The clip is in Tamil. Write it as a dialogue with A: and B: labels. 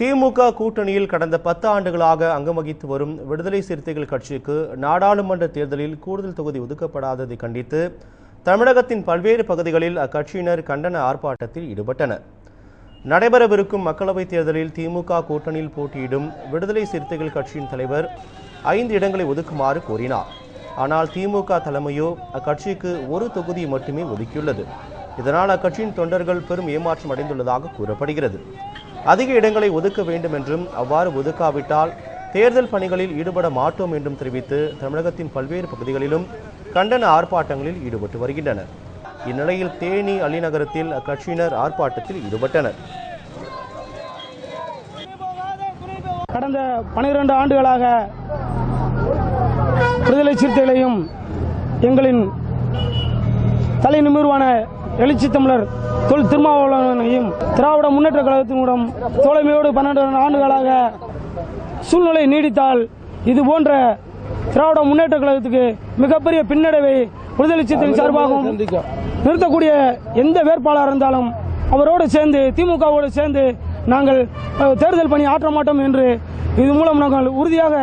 A: திமுக கூட்டணியில் கடந்த பத்து ஆண்டுகளாக அங்கம் வகித்து வரும் விடுதலை சிறுத்தைகள் கட்சிக்கு நாடாளுமன்ற தேர்தலில் கூடுதல் தொகுதி ஒதுக்கப்படாததை கண்டித்து தமிழகத்தின் பல்வேறு பகுதிகளில் அக்கட்சியினர் கண்டன ஆர்ப்பாட்டத்தில் ஈடுபட்டனர். நடைபெறவிருக்கும் மக்களவைத் தேர்தலில் திமுக கூட்டணியில் போட்டியிடும் விடுதலை சிறுத்தைகள் கட்சியின் தலைவர் ஐந்து இடங்களை ஒதுக்குமாறு கோரினார். ஆனால் திமுக தலைமையோ அக்கட்சிக்கு ஒரு தொகுதி மட்டுமே ஒதுக்கியுள்ளது. இதனால் அக்கட்சியின் தொண்டர்கள் பெரும் ஏமாற்றம் அடைந்துள்ளதாக கூறப்படுகிறது. அதிக இடங்களை ஒதுக்க வேண்டும் என்றும் அவ்வாறு ஒதுக்காவிட்டால் தேர்தல் பணிகளில் ஈடுபட மாட்டோம் என்றும் தெரிவித்து தமிழகத்தின் பல்வேறு பகுதிகளிலும் கண்டன ஆர்ப்பாட்டங்களில் ஈடுபட்டு வருகின்றனர். இந்நிலையில் தேனி அலிநகரத்தில் அக்கட்சியினர் ஆர்ப்பாட்டத்தில் ஈடுபட்டனர்.
B: கடந்த பனிரெண்டு ஆண்டுகளாக விடுதலை சிறுத்தைகளையும் எங்களின் தலை நிமிர்வான எழுச்சி தமிழர் தொல் திருமாவளவனையும் திராவிட முன்னேற்ற கழகத்தினுடன் தோழமையோடு பன்னெண்டு ஆண்டுகளாக சூழ்நிலை நீடித்தால் இது போன்ற திராவிட முன்னேற்ற கழகத்துக்கு மிகப்பெரிய பின்னடைவை விடுதலை சார்பாகவும் நிறுத்தக்கூடிய எந்த வேட்பாளர் இருந்தாலும் அவரோடு சேர்ந்து திமுகவோடு சேர்ந்து நாங்கள் தேர்தல் பணி ஆற்ற மாட்டோம் என்று இது மூலம் நாங்கள் உறுதியாக